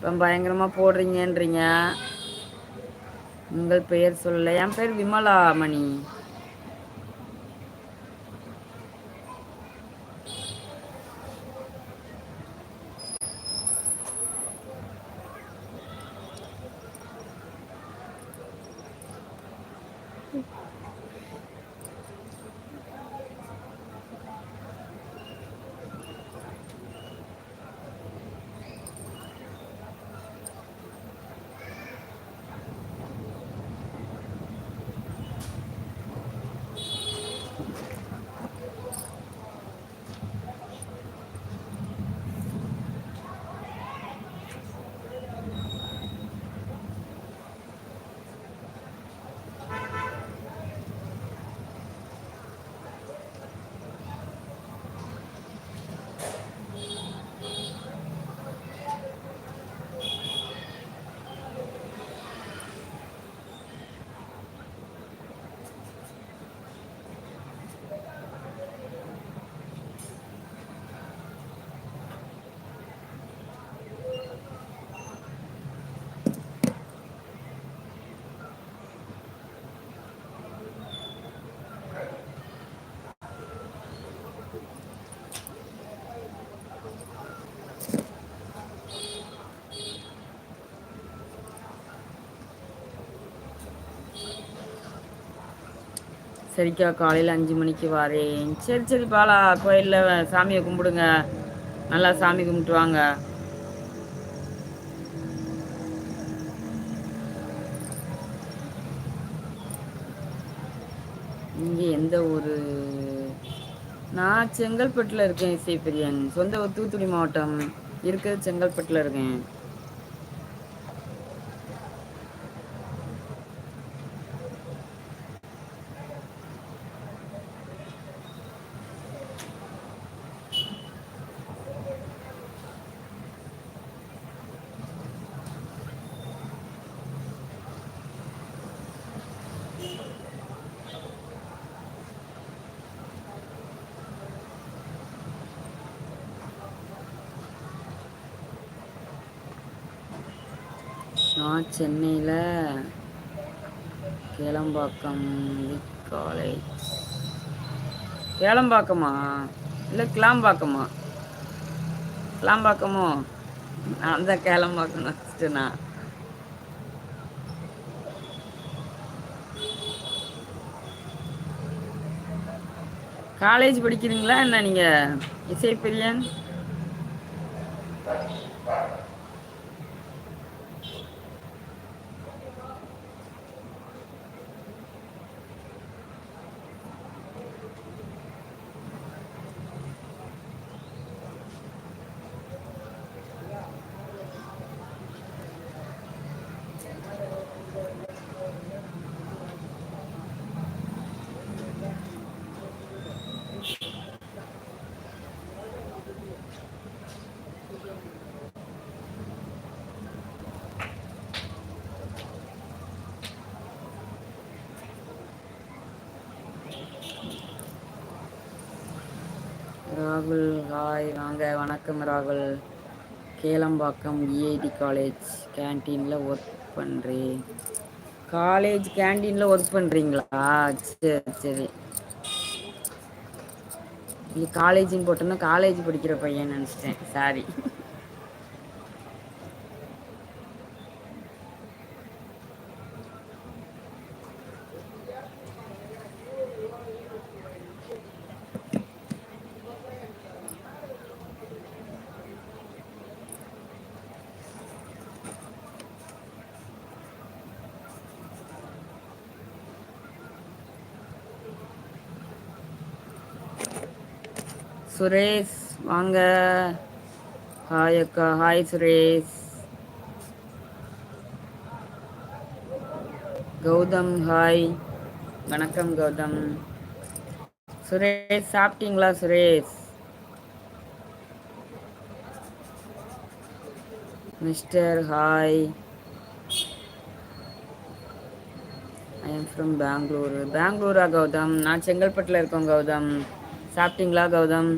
இப்போ பயங்கரமா போடுறீங்கன்றீங்க. உங்கள் பெயர் சொல்ல என் பேர் விமலா மணி. சரிக்கா காலையில் அஞ்சு மணிக்கு வரேன். சரி சரி பாலா கோயிலில் சாமியை கும்பிடுங்க. நல்லா சாமி கும்பிட்டு வாங்க. இங்கே எந்த ஒரு நான் செங்கல்பட்டில் இருக்கேன் இசை பிரியன். சொந்த ஊர் தூத்துக்குடி மாவட்டம். இருக்கிறது செங்கல்பட்டில் இருக்கேன். நான் சென்னையில் கேளம்பாக்கம் காலேஜ் கேளம்பாக்கமா? இல்லை கிளாம்பாக்கமா? கிளாம்பாக்கமோ? நான் தான் கேளம்பாக்கம் நான் காலேஜ் படிக்கிறீங்களா என்ன நீங்கள் இசை ராகுல் ஹாய் வாங்க வணக்கம் ராகுல். கேளம்பாக்கம் இஐடி காலேஜ் கேன்டீனில் ஒர்க் பண்ணுறேன் காலேஜ் கேன்டீனில் ஒர்க் பண்ணுறீங்களா சரி சரி. நீ காலேஜின்னு போட்டோன்னா காலேஜ் படிக்கிற பையன் நினச்சிட்டேன். சாரி சுரேஷ் வாங்க. ஹாய் அக்கா ஹாய் சுரேஷ். கௌதம் ஹாய் வணக்கம் கௌதம். சுரேஷ் சாப்பிட்டீங்களா Suresh? Mister hi I am from Bangalore பெங்களூரா கௌதம்? நான் செங்கல்பட்டில் இருக்கோம் கௌதம். சாப்பிட்டீங்களா கௌதம்?